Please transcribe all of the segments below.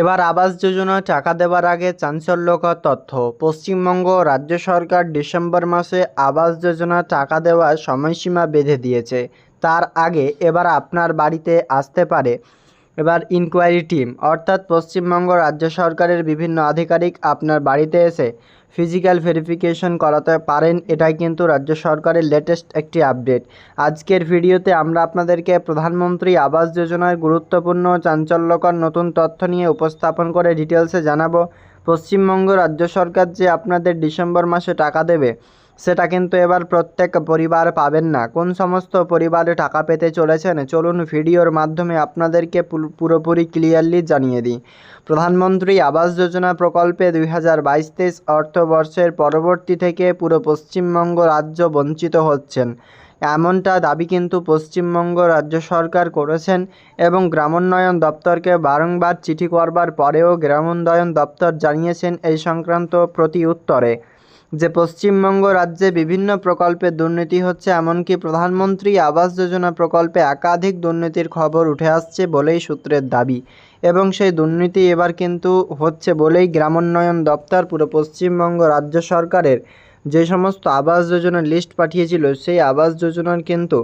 এবার আবাস যোজনা টাকা দেবার আগে চাঞ্চল্যকর তথ্য। পশ্চিমবঙ্গ রাজ্য সরকার ডিসেম্বর মাসে আবাস যোজনা টাকা দেওয়ার সময়সীমা বেঁধে দিয়েছে। তার আগে এবার আপনার বাড়িতে আসতে পারে এবার ইনকোয়ারি টিম অর্থাৎ পশ্চিমবঙ্গ রাজ্য সরকারের বিভিন্ন আধিকারিক আপনার বাড়িতে এসে ফিজিক্যাল ভেরিফিকেশন করাতে পারেন। এটাই কিন্তু রাজ্য সরকারের লেটেস্ট একটি আপডেট আজকের ভিডিওতে আমরা আপনাদেরকে প্রধানমন্ত্রী আবাস যোজনার গুরুত্বপূর্ণ চাঞ্চল্যকর নতুন তথ্য নিয়ে উপস্থাপন করে ডিটেলসে জানাব। পশ্চিমবঙ্গ রাজ্য সরকার যে আপনাদের ডিসেম্বর মাসে টাকা দেবে সেটা কিন্তু এবার প্রত্যেক পরিবার পাবেন না। কোন সমস্ত পরিবারে টাকা পেতে চলেছেন? চলুন ভিডিওর মাধ্যমে আপনাদেরকে পুরো- পুরোপুরি ক্লিয়ারলি জানিয়ে দিই। প্রধানমন্ত্রী আবাস যোজনা প্রকল্পে দুই হাজার বাইশ তেইশ অর্থবর্ষের পরবর্তী থেকে পুরো পশ্চিমবঙ্গ রাজ্য বঞ্চিত হচ্ছেন। এমনটা দাবি কিন্তু পশ্চিমবঙ্গ রাজ্য সরকার করেছেন এবং গ্রামোন্নয়ন দপ্তরকে বারংবার চিঠি করবার পরেও গ্রামোন্নয়ন দপ্তর জানিয়েছেন এই সংক্রান্ত প্রতি উত্তরে। যে পশ্চিমবঙ্গ রাজ্যে বিভিন্ন প্রকল্পে দুর্নীতি হচ্ছে, এমনকি প্রধানমন্ত্রী আবাস যোজনা প্রকল্পে একাধিক দুর্নীতির খবর উঠে আসছে বলেই সূত্রের দাবি। এবং সেই দুর্নীতি এবার কিন্তু হচ্ছে বলেই গ্রামোন্নয়ন দপ্তর পুরো পশ্চিমবঙ্গ রাজ্য সরকারের যে সমস্ত আবাস যোজনার লিস্ট পাঠিয়েছিল, সেই আবাস যোজনার কিন্তু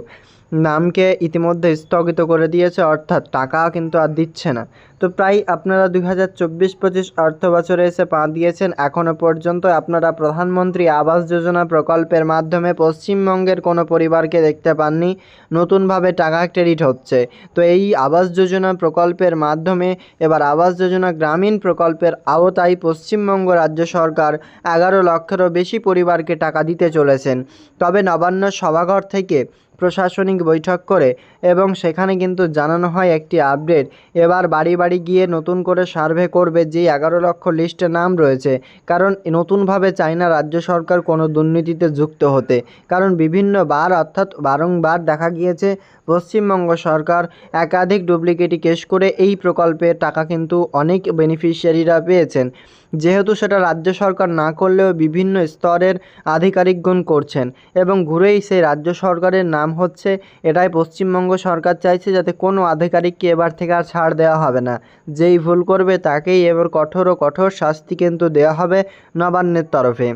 নামকে ইতিমধ্যে স্থগিত করে দিয়েছে, অর্থাৎ টাকা কিন্তু আর দিচ্ছে না। তো প্রায় আপনারা দুই হাজার চব্বিশ পঁচিশ অর্থ বছরে এসে পা দিয়েছেন এখনও পর্যন্ত আপনারা প্রধানমন্ত্রী আবাস যোজনা প্রকল্পের মাধ্যমে পশ্চিমবঙ্গের কোনো পরিবারকে দেখতে পাননি, নতুনভাবে টাকা ক্রেডিট হচ্ছে। তো এই আবাস যোজনা প্রকল্পের মাধ্যমে এবার আবাস যোজনা গ্রামীণ প্রকল্পের আওতায় পশ্চিমবঙ্গ রাজ্য সরকার এগারো লক্ষেরও বেশি পরিবারকে টাকা দিতে চলেছেন। তবে নবান্ন সভাঘর থেকে প্রশাসনিক বৈঠক করে এবং সেখানে কিন্তু জানানো হয় একটি আপডেট। এবার বাড়ি বাড়ি গিয়ে নতুন করে সার্ভে করবে যে এগারো লক্ষ লিস্টে নাম রয়েছে। কারণ নতুনভাবে চায় না রাজ্য সরকার কোনো দুর্নীতিতে যুক্ত হতে। কারণ বিভিন্ন বার অর্থাৎ বারংবার দেখা গিয়েছে, পশ্চিমবঙ্গ সরকার একাধিক ডুপ্লিকেটি কেস করে এই প্রকল্পের টাকা কিন্তু অনেক বেনিফিশিয়ারিরা পেয়েছেন। যেহেতু সেটা রাজ্য সরকার না করলেও বিভিন্ন স্তরের আধিকারিকগণ করছেন এবং ঘুরেই সেই রাজ্য সরকারের নাম হচ্ছে, এটাই পশ্চিমবঙ্গ সরকার চাইছে যাতে কোনো আধিকারিককে এবার থেকে আর ছাড় দেওয়া হবে না। যেই ভুল করবে তাকেই এবার কঠোর ও কঠোর শাস্তি কিন্তু দেওয়া হবে নবান্নের তরফে।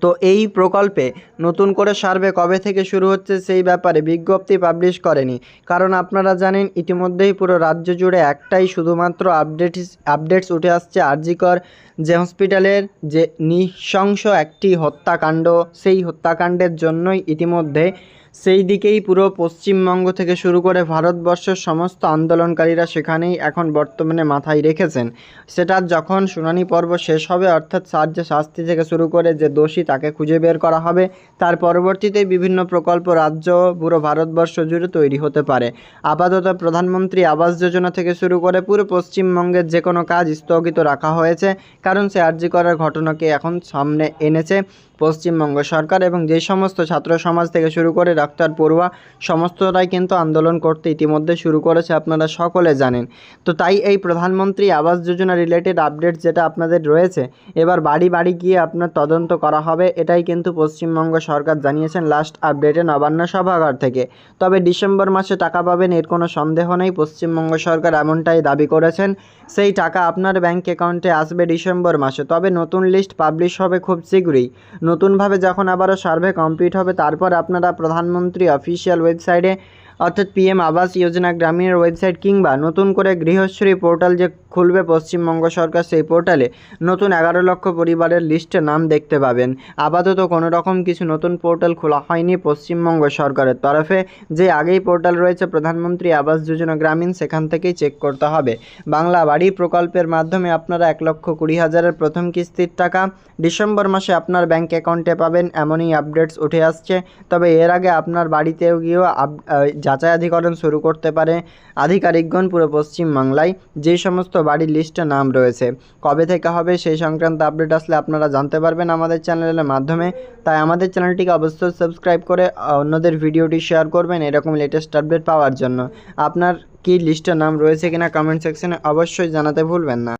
তো এই প্রকল্পে নতুন করে সার্ভে কবে থেকে শুরু হচ্ছে সেই ব্যাপারে বিজ্ঞপ্তি পাবলিশ করেনি। কারণ আপনারা জানেন, ইতিমধ্যেই পুরো রাজ্য জুড়ে একটাই শুধুমাত্র আপডেট আপডেটস উঠে আসছে আরজিকর যে হসপিটালের যে নিঃশংস একটি হত্যাকাণ্ড, সেই হত্যাকাণ্ডের জন্যই ইতিমধ্যে সেই দিকেই পুরো পশ্চিমবঙ্গ থেকে শুরু করে ভারতবর্ষের সমস্ত আন্দোলনকারীরা সেখানেই এখন বর্তমানে মাথায় রেখেছেন। সেটার যখন শুনানি পর্ব শেষ হবে, অর্থাৎ সাহায্য শাস্তি থেকে শুরু করে যে দোষী তাকে খুঁজে বের করা হবে, তার পরবর্তীতে বিভিন্ন প্রকল্প রাজ্য পুরো ভারতবর্ষ জুড়ে তৈরি হতে পারে। আপাতত প্রধানমন্ত্রী আবাস যোজনা থেকে শুরু করে পুরো পশ্চিমবঙ্গের যে কোনো কাজ স্থগিত রাখা হয়েছে, কারণ সে আর্জি করার ঘটনাকে এখন সামনে এনেছে। পশ্চিমবঙ্গ সরকার এবং যে সমস্ত ছাত্র সমাজ থেকে শুরু করে ডাক্তার পড়ুয়া সমস্তটাই কিন্তু আন্দোলন করতে ইতিমধ্যে শুরু করেছে আপনারা সকলে জানেন। তো তাই এই প্রধানমন্ত্রী আবাস যোজনা রিলেটেড আপডেট যেটা আপনাদের রয়েছে, এবার বাড়ি বাড়ি গিয়ে আপনার তদন্ত করা হবে, এটাই কিন্তু পশ্চিমবঙ্গ সরকার জানিয়েছেন লাস্ট আপডেটে নবান্ন সভাঘর থেকে। তবে ডিসেম্বর মাসে টাকা পাবেন এর কোনো সন্দেহ নেই, পশ্চিমবঙ্গ সরকার এমনটাই দাবি করেছেন। সেই টাকা আপনার ব্যাংক অ্যাকাউন্টে আসবে ডিসেম্বর মাসে, তবে নতুন লিস্ট পাবলিশ হবে খুব শীঘ্রই। নতুনভাবে যখন আবারও সার্ভে কমপ্লিট হবে তারপর আপনারা প্রধানমন্ত্রী অফিসিয়াল ওয়েবসাইটে অর্থাৎ পিএম আবাস যোজনা গ্রামীণের ওয়েবসাইট কিংবা নতুন করে গৃহশ্রী পোর্টাল যে খুলবে পশ্চিমবঙ্গ সরকার, সেই পোর্টালে নতুন এগারো লক্ষ পরিবারের লিস্টে নাম দেখতে পাবেন। আপাতত কোনো রকম কিছু নতুন পোর্টাল খোলা হয়নি পশ্চিমবঙ্গ সরকারের তরফে। যে আগেই পোর্টাল রয়েছে, প্রধানমন্ত্রী আবাস যোজনা গ্রামীণ, সেখান থেকেই চেক করতে হবে। বাংলা বাড়ি প্রকল্পের মাধ্যমে আপনারা এক লক্ষ কুড়ি হাজারের প্রথম কিস্তির টাকা ডিসেম্বর মাসে আপনার ব্যাংক অ্যাকাউন্টে পাবেন, এমনই আপডেটস উঠে আসছে। তবে এর আগে আপনার বাড়িতেও গিয়েও যাচাইয়াধিকরণ শুরু করতে পারে আধিকারিকগণ পুরো পশ্চিমবাংলায়। যে সমস্ত বাড়ির লিস্টে নাম রয়েছে। কবে থেকে হবে সেই সংক্রান্ত আপডেট আসলে আপনারা জানতে পারবেন আমাদের চ্যানেলের মাধ্যমে। তাই আমাদের চ্যানেলটিকে অবশ্যই সাবস্ক্রাইব করে অন্যদের ভিডিওটি শেয়ার করবেন এরকম লেটেস্ট আপডেট পাওয়ার জন্য। আপনার কি লিস্টে নাম রয়েছে কিনা কমেন্ট সেকশনে অবশ্যই জানাতে ভুলবেন না।